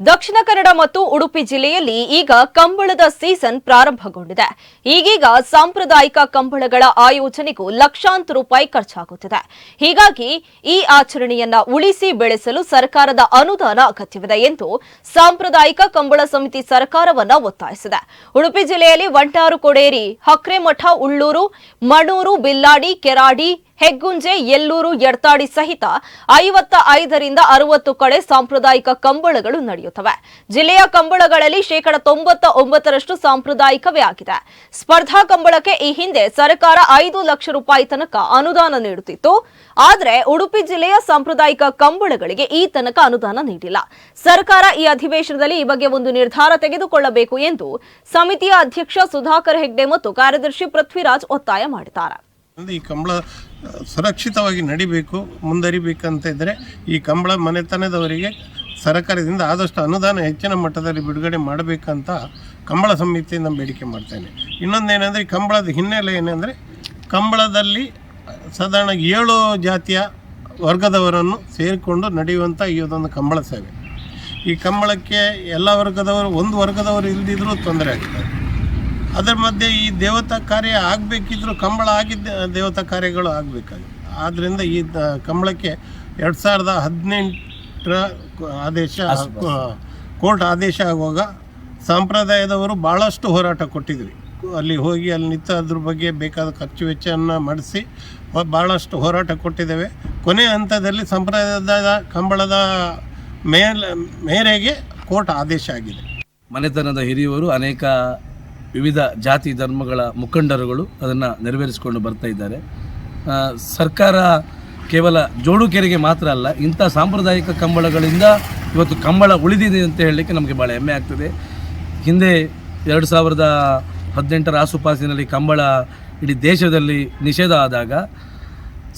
ದಕ್ಷಿಣ ಕನ್ನಡ ಮತ್ತು ಉಡುಪಿ ಜಿಲ್ಲೆಯಲ್ಲಿ ಈಗ ಕಂಬಳದ ಸೀಸನ್ ಪ್ರಾರಂಭಗೊಂಡಿದೆ. ಈಗೀಗ ಸಾಂಪ್ರದಾಯಿಕ ಕಂಬಳಗಳ ಆಯೋಜನೆಗೂ ಲಕ್ಷಾಂತರ ರೂಪಾಯಿ ಖರ್ಚಾಗುತ್ತಿದೆ. ಹೀಗಾಗಿ ಈ ಆಚರಣೆಯನ್ನ ಉಳಿಸಿ ಬೆಳೆಸಲು ಸರ್ಕಾರದ ಅನುದಾನ ಅಗತ್ಯವಿದೆ ಎಂದು ಸಾಂಪ್ರದಾಯಿಕ ಕಂಬಳ ಸಮಿತಿ ಸರ್ಕಾರವನ್ನ ಒತ್ತಾಯಿಸಿದೆ. ಉಡುಪಿ ಜಿಲ್ಲೆಯಲ್ಲಿ ವಂಟಾರು, ಕೊಡೇರಿ, ಹಕ್ರೆಮಠ, ಉಳ್ಳೂರು, ಮಣೂರು, ಬಿಲ್ಲಾಡಿ, ಕೆರಾಡಿ ಹೆಗ್ಗುಂಜೆ, ಎಲ್ಲೂರು ಎಡ್ತಾಡಿ ಸಹಿತ ಐವತ್ತ ಐದರಿಂದ ಅರವತ್ತು ಕಡೆ ಸಾಂಪ್ರದಾಯಿಕ ಕಂಬಳಗಳು ನಡೆಯುತ್ತವೆ. ಜಿಲ್ಲೆಯ ಕಂಬಳಗಳಲ್ಲಿ ಶೇಕಡ ತೊಂಬತ್ತ ಒಂಬತ್ತರಷ್ಟು ಸಾಂಪ್ರದಾಯಿಕವೇ ಆಗಿದೆ. ಸ್ಪರ್ಧಾ ಕಂಬಳಕ್ಕೆ ಈ ಹಿಂದೆ ಸರ್ಕಾರ ಐದು ಲಕ್ಷ ರೂಪಾಯಿ ತನಕ ಅನುದಾನ ನೀಡುತ್ತಿತ್ತು. ಆದರೆ ಉಡುಪಿ ಜಿಲ್ಲೆಯ ಸಾಂಪ್ರದಾಯಿಕ ಕಂಬಳಗಳಿಗೆ ಈ ತನಕ ಅನುದಾನ ನೀಡಿಲ್ಲ. ಸರ್ಕಾರ ಈ ಅಧಿವೇಶನದಲ್ಲಿ ಈ ಬಗ್ಗೆ ಒಂದು ನಿರ್ಧಾರ ತೆಗೆದುಕೊಳ್ಳಬೇಕು ಎಂದು ಸಮಿತಿಯ ಅಧ್ಯಕ್ಷ ಸುಧಾಕರ್ ಹೆಗ್ಡೆ ಮತ್ತು ಕಾರ್ಯದರ್ಶಿ ಪೃಥ್ವಿರಾಜ್ ಒತ್ತಾಯ ಮಾಡಿದ್ದಾರೆ. ಈ ಕಂಬಳ ಸುರಕ್ಷಿತವಾಗಿ ನಡಿಬೇಕು, ಮುಂದರಿಬೇಕಂತ ಇದ್ದರೆ ಈ ಕಂಬಳ ಮನೆತನದವರಿಗೆ ಸರ್ಕಾರದಿಂದ ಆದಷ್ಟು ಅನುದಾನ ಹೆಚ್ಚಿನ ಮಟ್ಟದಲ್ಲಿ ಬಿಡುಗಡೆ ಮಾಡಬೇಕಂತ ಕಂಬಳ ಸಮಿತಿಯಿಂದ ಬೇಡಿಕೆ ಮಾಡ್ತೇನೆ. ಇನ್ನೊಂದೇನೆಂದರೆ ಈ ಕಂಬಳದ ಹಿನ್ನೆಲೆ ಏನೆಂದರೆ ಕಂಬಳದಲ್ಲಿ, ಸಾಧಾರಣ ಏಳು ಜಾತಿಯ ವರ್ಗದವರನ್ನು ಸೇರಿಕೊಂಡು ನಡೆಯುವಂಥ ಈ ಒಂದು ಕಂಬಳ ಸೇವೆ. ಈ ಕಂಬಳಕ್ಕೆ ಎಲ್ಲ ವರ್ಗದವರು, ಒಂದು ವರ್ಗದವರು ಇಲ್ಲದಿದ್ದರೂ ತೊಂದರೆ ಆಗ್ತದೆ. ಅದರ ಮಧ್ಯೆ ಈ ದೇವತಾ ಕಾರ್ಯ ಆಗಬೇಕಿದ್ರು ಕಂಬಳ ಆಗಿದ್ದ ದೇವತಾ ಕಾರ್ಯಗಳು ಆಗಬೇಕಾಗಿ ಆದ್ದರಿಂದ ಈ ಕಂಬಳಕ್ಕೆ ಎರಡು ಸಾವಿರದ ಹದಿನೆಂಟರ ಆದೇಶ ಕೋರ್ಟ್ ಆದೇಶ ಆಗುವಾಗ ಸಂಪ್ರದಾಯದವರು ಭಾಳಷ್ಟು ಹೋರಾಟ ಕೊಟ್ಟಿದ್ವಿ ಅಲ್ಲಿ ಹೋಗಿ ಅಲ್ಲಿ ನಿಂತು ಅದ್ರ ಬಗ್ಗೆ ಬೇಕಾದ ಖರ್ಚು ವೆಚ್ಚವನ್ನು ಮಾಡಿಸಿ ಭಾಳಷ್ಟು ಹೋರಾಟ ಕೊಟ್ಟಿದ್ದೇವೆ. ಕೊನೆ ಹಂತದಲ್ಲಿ ಸಂಪ್ರದಾಯದ ಕಂಬಳದ ಮೇಲೆ ಮೇರೆಗೆ ಕೋರ್ಟ್ ಆದೇಶ ಆಗಿದೆ. ಮನೆತನದ ಹಿರಿಯವರು ಅನೇಕ ವಿವಿಧ ಜಾತಿ ಧರ್ಮಗಳ ಮುಖಂಡರುಗಳು ಅದನ್ನು ನೆರವೇರಿಸಿಕೊಂಡು ಬರ್ತಾ ಇದ್ದಾರೆ. ಸರ್ಕಾರ ಕೇವಲ ಜೋಡುಕೆರೆಗೆ ಮಾತ್ರ ಅಲ್ಲ, ಇಂಥ ಸಾಂಪ್ರದಾಯಿಕ ಕಂಬಳಗಳಿಂದ ಇವತ್ತು ಕಂಬಳ ಉಳಿದಿದೆ ಅಂತ ಹೇಳಲಿಕ್ಕೆ ನಮಗೆ ಭಾಳ ಹೆಮ್ಮೆ ಆಗ್ತದೆ. ಹಿಂದೆ ಎರಡು ಸಾವಿರದ ಹದಿನೆಂಟರ ಆಸುಪಾಸಿನಲ್ಲಿ ಕಂಬಳ ಇಡೀ ದೇಶದಲ್ಲಿ ನಿಷೇಧ ಆದಾಗ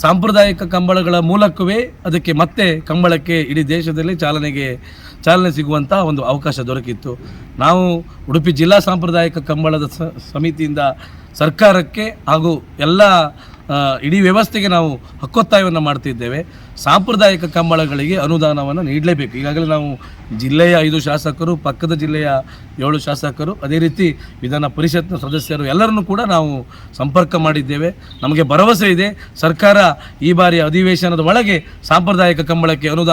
ಸಾಂಪ್ರದಾಯಿಕ ಕಂಬಳಗಳ ಮೂಲಕವೇ ಅದಕ್ಕೆ ಮತ್ತೆ ಕಂಬಳಕ್ಕೆ ಇಡೀ ದೇಶದಲ್ಲಿ ಚಾಲನೆಗೆ ಚಾಲನೆ ಸಿಗುವಂಥ ಒಂದು ಅವಕಾಶ ದೊರಕಿತ್ತು. ನಾವು ಉಡುಪಿ ಜಿಲ್ಲಾ ಸಾಂಪ್ರದಾಯಿಕ ಕಂಬಳದ ಸಮಿತಿಯಿಂದ ಸರ್ಕಾರಕ್ಕೆ ಹಾಗೂ ಎಲ್ಲ ಇಡೀ ವ್ಯವಸ್ಥೆಗೆ ನಾವು ಹಕ್ಕೊತ್ತಾಯವನ್ನು ಮಾಡ್ತಿದ್ದೇವೆ. ಸಾಂಪ್ರದಾಯಿಕ ಕಂಬಳಗಳಿಗೆ ಅನುದಾನವನ್ನು ನೀಡಲೇಬೇಕು. ಈಗಾಗಲೇ ನಾವು ಜಿಲ್ಲೆಯ ಐದು ಶಾಸಕರು, ಪಕ್ಕದ ಜಿಲ್ಲೆಯ ಏಳು ಶಾಸಕರು, ಅದೇ ರೀತಿ ವಿಧಾನ ಪರಿಷತ್ನ ಸದಸ್ಯರು ಎಲ್ಲರನ್ನೂ ಕೂಡ ನಾವು ಸಂಪರ್ಕ ಮಾಡಿದ್ದೇವೆ. ನಮಗೆ ಭರವಸೆ ಇದೆ. ಸರ್ಕಾರ ಈ ಬಾರಿ ಅಧಿವೇಶನದ ಒಳಗೆ ಸಾಂಪ್ರದಾಯಿಕ ಕಂಬಳಕ್ಕೆ ಅನುದಾನ